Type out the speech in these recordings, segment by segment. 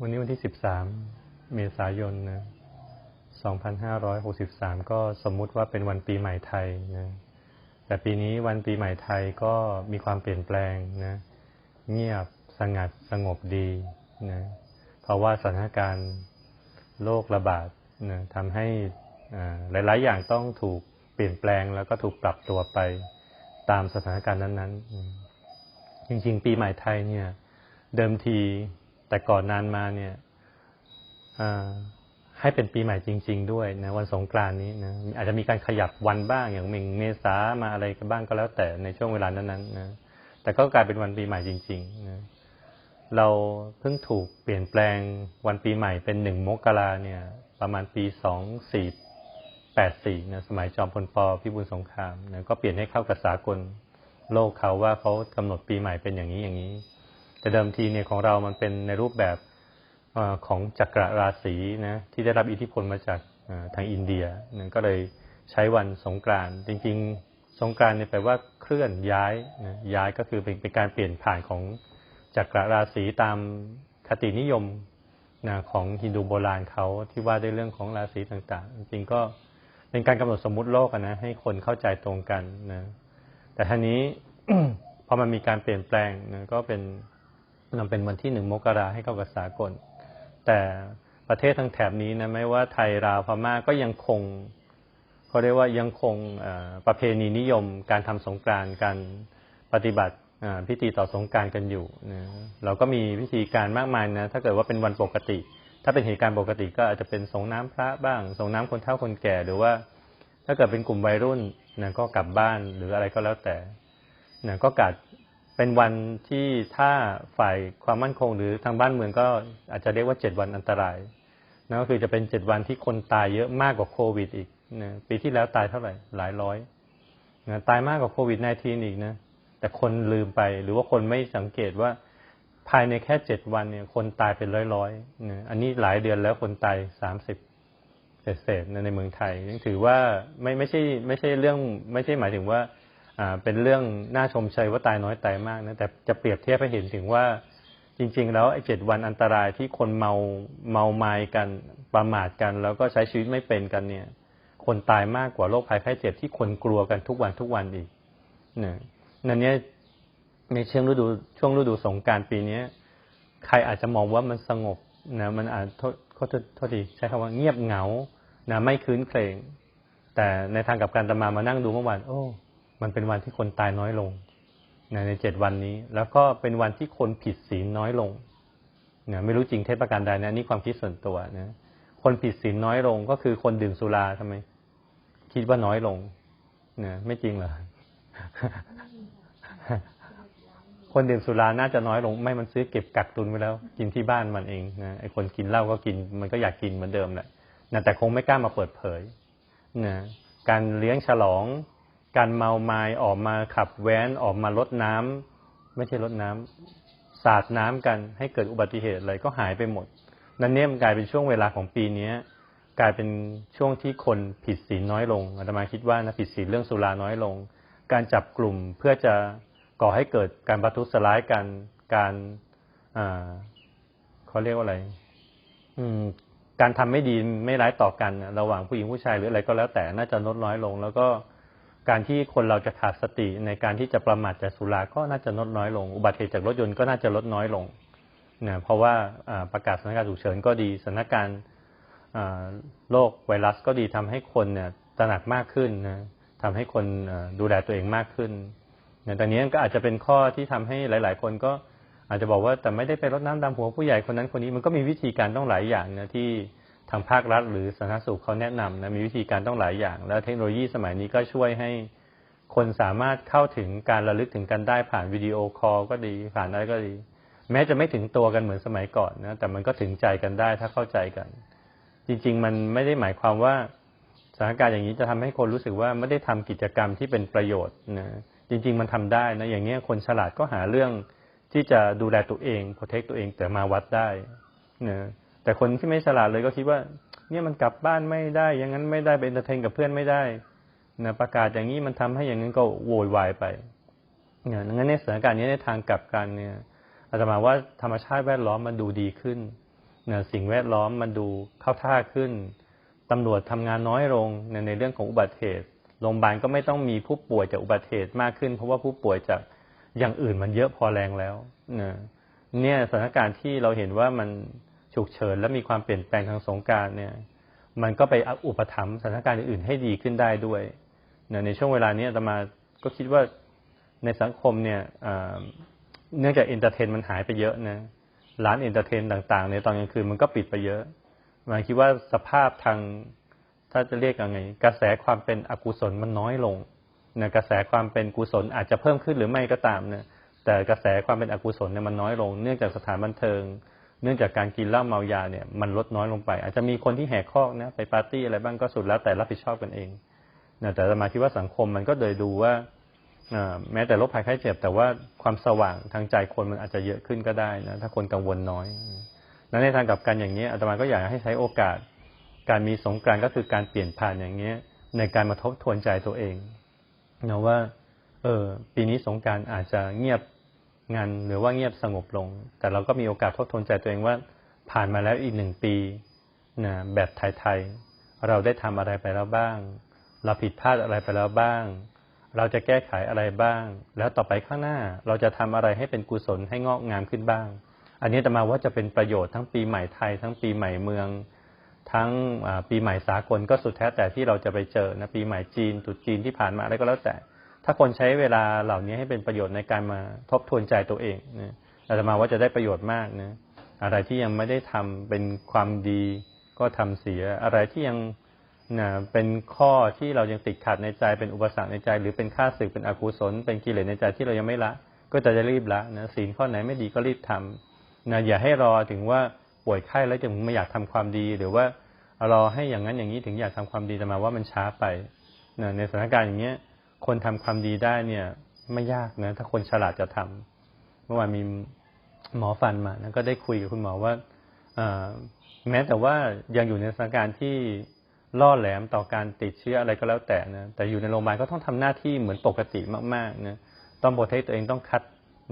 วันนี้วันที่สิบสามเมษายนนะสองพันห้าร้อยหกสิบสามก็สมมุติว่าเป็นวันปีใหม่ไทยนะ แต่ปีนี้วันปีใหม่ไทยก็มีความเปลี่ยนแปลงนะ เงียบสงัดสงบดีนะ เพราะว่าสถานการณ์โรคระบาดนะทำให้หลาย ๆ อย่างต้องถูกเปลี่ยนแปลงแล้วก็ถูกปรับตัวไปตามสถานการณ์นั้น ๆ จริง ๆ ปีใหม่ไทยเนี่ย เดิมที แต่ก่อนนานมาเนี่ยให้เป็นปีใหม่จริง ๆ ด้วยนะวันสงกรานนี้นะอาจจะมีการขยับวันบ้างอย่างเมงเมษามาอะไรกันบ้างก็แล้วแต่ในช่วงเวลานั้นๆนะแต่ก็กลายเป็นวันปีใหม่จริงๆนะเราเพิ่งถูกเปลี่ยนแปลงวันปีใหม่เป็นหนึ่งมกราเนี่ย ประมาณปีสองสี่แปดสี่นะสมัยจอมพลปพิบูลสงครามนะก็เปลี่ยนให้เข้ากับสากลโลกเขาว่าเขากำหนดปีใหม่เป็นอย่างนี้อย่างนี้ แต่เดิมทีเนี่ยของเรามันเป็นในรูปแบบของจักรราศีนะที่ได้รับอิทธิพลมาจากทางอินเดียนะก็เลยใช้วันสงกรานต์จริง ๆ สงกรานต์เนี่ยแปลว่าเคลื่อนย้ายนะย้ายก็คือเป็นเป็นการเปลี่ยนผ่านของจักรราศีตามคตินิยมนะของฮินดูโบราณเขาที่ว่าด้วยเรื่องของราศีต่าง ๆ จริงๆก็เป็นการกำหนดสมมุติโลกนะให้คนเข้าใจตรงกันนะแต่ท่านี้พอมันมีการเปลี่ยนแปลงนะก็เป็น นำเป็นวันที่หนึ่งมกราให้เข้ากับสากล แต่ประเทศทางแถบนี้นะไม่ว่าไทยราวพม่าก็ยังคงเขาเรียกว่ายังคงประเพณีนิยม การทำสงกรานการปฏิบัติพิธีต่อสงการกันอยู่นะเราก็มีพิธีการมากมายนะ ถ้าเกิดว่าเป็นวันปกติ ถ้าเป็นเหตุการณ์ปกติก็อาจจะเป็นสงน้ำพระบ้าง สงน้ำคนเฒ่าคนแก่หรือว่า ถ้าเกิดเป็นกลุ่มวัยรุ่นนะก็กลับบ้านหรืออะไรก็แล้วแต่นะก็กัด เป็นวันที่ถ้าฝ่ายความมั่นคงหรือทางบ้านเมืองก็อาจจะเรียกว่าเจ็ดวันอันตรายนั่นก็คือจะเป็นเจ็ดวันที่คนตายเยอะมากกว่าโควิดอีกนะปีที่แล้วตายเท่าไหร่ หลายร้อยนะตายมากกว่าโควิด -19 อีกนะ แต่คนลืมไปหรือว่าคนไม่สังเกตว่าภายในแค่เจ็ดวันเนี่ย คนตายเป็นร้อยๆนะอันนี้หลายเดือนแล้วคนตายสามสิบเศษในเมืองไทยยังถือว่าไม่ไม่ใช่ ไม่ใช่เรื่อง ไม่ใช่หมายถึงว่า เป็นเรื่องน่าชมชัยว่าตายน้อยตายมากนะแต่จะเปรียบเทียบให้เห็นถึงว่าจริง ๆ แล้วไอ้เจ็ดวันอันตรายที่คนเมาเมาไม้กันประมาทกัน แล้วก็ใช้ชีวิตไม่เป็นกันเนี่ย คนตายมากกว่าโรคภัยไข้เจ็บที่คนกลัวกันทุกวันทุกวันอีกเนี่ยนั่นเนี้ยในช่วงฤดูช่วงฤดูสงการปีนี้ใครอาจจะมองว่ามันสงบนะมันอาจโทษโทษทีใช้คำว่าเงียบเหงานะไม่คืนเครงแต่ในทางกับการตามามานั่งดูเมื่อวานโอ้ มันเป็นวันที่คนตายน้อยลงในเจ็ดวันนี้ แล้วก็เป็นวันที่คนผิดศีลน้อยลงเนี่ยไม่รู้จริงเทศประการใดนะนี่ความคิดส่วนตัวนะคนผิดศีลน้อยลง ก็คือคนดื่มสุราทำไม คิดว่าน้อยลงเนี่ยไม่จริงเหรอคนดื่มสุราน่าจะน้อยลง ไม่มันซื้อเก็บกักตุนไว้แล้ว กินที่บ้านมันเองนะไอ้คนกินเหล้าก็กิน มันก็อยากกินเหมือนเดิมแหละนะแต่คงไม่กล้ามาเปิดเผยนะการเลี้ยงฉลอง การเมาไม้ออกมาขับแว้นออกมาลดน้ำไม่ใช่ลดน้ำสาดน้ำกันให้เกิดอุบัติเหตุอะไรก็หายไปหมด นั่นเนี่ยมันกลายเป็นช่วงเวลาของปีนี้กลายเป็นช่วงที่คนผิดศีลน้อยลงอาตมาคิดว่านะผิดศีลเรื่องสุราน้อยลง การจับกลุ่มเพื่อจะก่อให้เกิดการประทุษร้ายกันการเขาเรียกว่าอะไร อืม การทำไม่ดีไม่ร้ายต่อกัน ระหว่างผู้หญิงผู้ชายหรืออะไรก็แล้วแต่น่าจะลดน้อยลง แล้วก็ การที่คนเราจะขาดสติในการที่จะประมาทจากสุราก็น่าจะลดน้อยลง อุบัติเหตุจากรถยนต์ก็น่าจะลดน้อยลงนะเพราะว่าประกาศสถานการณ์ฉุกเฉินก็ดีสถานการณ์โรคไวรัสก็ดีทำให้คนเนี่ยตระหนักมากขึ้นนะทำให้คนดูแลตัวเองมากขึ้นนะแต่นี้ก็อาจจะเป็นข้อที่ทำให้หลาย ๆ คนก็อาจจะบอกว่าแต่ไม่ได้ไปรดน้ำดำหัวผู้ใหญ่คนนั้นคนนี้มันก็มีวิธีการต้องหลายอย่างนะที่ ทางภาครัฐ หรือสาธารณสุขเขาแนะนำนะมีวิธีการต้องหลายอย่าง แล้วเทคโนโลยีสมัยนี้ก็ช่วยให้คนสามารถเข้าถึงการระลึกถึงกันได้ผ่านวิดีโอคอลก็ดีผ่านอะไรก็ดี แม้จะไม่ถึงตัวกันเหมือนสมัยก่อนนะแต่มันก็ถึงใจกันได้ถ้าเข้าใจกัน จริง ๆ มันไม่ได้หมายความว่าสถานการณ์อย่างนี้จะทำให้คนรู้สึกว่าไม่ได้ทำกิจกรรมที่เป็นประโยชน์นะจริง ๆ มันทำได้นะอย่างเงี้ยคนฉลาดก็หาเรื่องที่จะดูแลตัวเองโปรเทคตัวเองแต่มาวัดได้นะ แต่คนที่ไม่ฉลาดเลยก็คิดว่า เนี่ยมันกลับบ้านไม่ได้อย่างนั้นไม่ได้เป็นเตอร์เทนกับเพื่อนไม่ได้นะประกาศอย่างนี้มันทำให้อย่างนั้นก็โวยวายไปเนี่ยงั้นในสถานการณ์นี้ในทางกลับกันเนี่ยอาจจะมาว่าธรรมชาติแวดล้อมมันดูดีขึ้นนะสิ่งแวดล้อมมันดูเข้าท่าขึ้นตำรวจทำงานน้อยลงในในเรื่องของอุบัติเหตุโรงพยาบาลก็ไม่ต้องมีผู้ป่วยจากอุบัติเหตุมากขึ้น เพราะว่าผู้ป่วยจากอย่างอื่นมันเยอะพอแรงแล้วนะเนี่ยสถานการณ์ที่เราเห็นว่ามัน ฉุกเฉิน และมีความเปลี่ยนแปลงทางสงการเนี่ย มันก็ไปอุปถัมภ์สถานการณ์อื่นให้ดีขึ้นได้ด้วยนะในช่วงเวลานี้ตมาก็คิดว่าในสังคมเนี่ยเนื่องจากเอนเตอร์เทนมันหายไปเยอะนะร้านเอนเตอร์เทนต่างๆในตอนกลางคืนมันก็ปิดไปเยอะมาคิดว่าสภาพทางถ้าจะเรียกยังไง กระแสความเป็นอกุศลมันน้อยลงนะกระแสความเป็นกุศลอาจจะเพิ่มขึ้นหรือไม่ก็ตามนะแต่กระแสความเป็นอกุศลเนี่ยมันน้อยลง เนื่องจากสถานบันเทิง เนื่องจากการกินเหล้าเมายาเนี่ยมันลดน้อยลงไป อาจจะมีคนที่แหกข้อนะไปปาร์ตี้อะไรบ้างก็สุดแล้วแต่รับผิดชอบกันเองนะแต่มาคิดว่าสังคมมันก็เลยดูว่าแม้แต่โรคภัยไข้เจ็บ แต่ว่าความสว่างทางใจคนมันอาจจะเยอะขึ้นก็ได้นะถ้าคนกังวลน้อยและในทางกลับกันอย่างนี้อาตมาก็อยากให้ใช้โอกาส การมีสงกรานก็คือการเปลี่ยนผ่านอย่างนี้ในการมาทบทวนใจตัวเองนะว่า เออปีนี้สงการอาจจะเงียบ งานหรือว่าเงียบสงบลง แต่เราก็มีโอกาสทบทวนใจตัวเองว่า ผ่านมาแล้วอีกหนึ่งปีนะแบบไทยๆ เราได้ทำอะไรไปแล้วบ้าง เราผิดพลาดอะไรไปแล้วบ้าง เราจะแก้ไขอะไรบ้าง แล้วต่อไปข้างหน้าเราจะทำอะไรให้เป็นกุศลให้งอกงามขึ้นบ้าง อันนี้จะมาว่าจะเป็นประโยชน์ทั้งปีใหม่ไทย ทั้งปีใหม่เมือง ทั้งปีใหม่สากลก็สุดแท้แต่ที่เราจะไปเจอนะปีใหม่จีนตุดจีนที่ผ่านมาอะไรก็แล้วแต่ ถ้าคนใช้เวลาเหล่านี้ให้เป็นประโยชน์ในการมาทบทวนใจตัวเองนะอาตมาว่าจะได้ประโยชน์มากนะอะไรที่ยังไม่ได้ทำเป็นความดีก็ทำเสีย อะไรที่ยังนะเป็นข้อที่เรายังติดขัดในใจเป็นอุปสรรคในใจ หรือเป็นค่าศึกเป็นอกุศล เป็นกิเลสในใจที่เรายังไม่ละ ก็จะจะรีบละนะศีลข้อไหนไม่ดีก็รีบทำนะอย่าให้รอถึงว่าป่วยไข้แล้วจึงไม่อยากทำความดี หรือว่ารอให้อย่างนั้นอย่างนี้ถึงอยากทำความดีแต่มาว่ามันช้าไปนะในสถานการณ์อย่างเงี้ย คนทำความดีได้เนี่ย ไม่ยากนะ ถ้าคนฉลาดจะทำเมื่อวานมีหมอฟันมานะก็ได้คุยกับคุณหมอว่าแม้แต่ว่ายังอยู่ในสถานการณ์ที่ล่อแหลมต่อการติดเชื้ออะไรก็แล้วแต่นะแต่อยู่ในโรงพยาบาลก็ต้องทำหน้าที่เหมือนปกติมากๆนะต้องโปรเทคตัวเองต้องคัด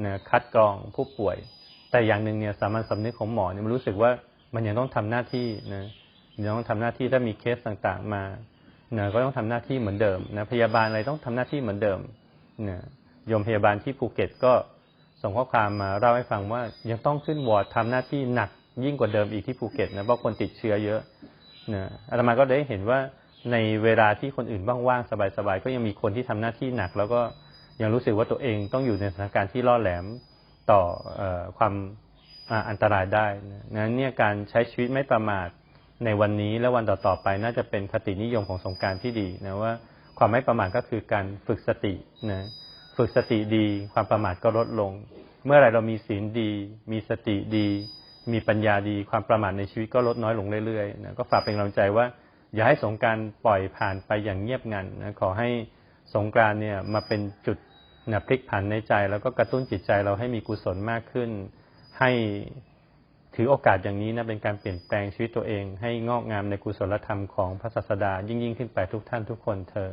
นะคัดกรองผู้ป่วย แต่อย่างหนึ่งเนี่ยสามัญสำนึกของหมอเนี่ยมันรู้สึกว่ามันยังต้องทำหน้าที่นะยังต้องทำหน้าที่ถ้ามีเคสต่างๆมา นะก็ต้องทำหน้าที่เหมือนเดิมนะพยาบาลอะไรต้องทำหน้าที่เหมือนเดิมนะโยมพยาบาลที่ภูเก็ตก็ส่งข้อความมาเล่าให้ฟังว่ายังต้องขึ้นวอร์ดทำหน้าที่หนักยิ่งกว่าเดิมอีกที่ภูเก็ตนะเพราะคนติดเชื้อเยอะนะอาตมาก็ได้เห็นว่าในเวลาที่คนอื่นว่างๆสบายๆก็ยังมีคนที่ทำหน้าที่หนัก แล้วก็ยังรู้สึกว่าตัวเองต้องอยู่ในสถานการณ์ที่ล่อแหลมต่ออความอันตรายได้นั้นเนี่ยการใช้ชีวิตไม่ประมาท ในวันนี้และวันต่อๆไปน่าจะเป็นคตินิยมของสงการที่ดีนะว่าความไม่ประมาทก็คือการฝึกสตินะฝึกสติดี ความประมาทก็ลดลง เมื่อไรเรามีศีลดี มีสติดี มีปัญญาดี ความประมาทในชีวิตก็ลดน้อยลงเรื่อยๆนะก็ฝากเป็นกำลังใจว่าอย่าให้สงการปล่อยผ่านไปอย่างเงียบงันนะขอให้สงการเนี่ยมาเป็นจุดนะพลิกผันในใจ แล้วก็กระตุ้นจิตใจเราให้มีกุศลมากขึ้น ให้ ถือโอกาสอย่างนี้นะเป็นการเปลี่ยนแปลงชีวิตตัวเอง ให้งอกงามในกุศลธรรมของพระศาสดายิ่งยิ่งขึ้นไปทุกท่านทุกคนเทอ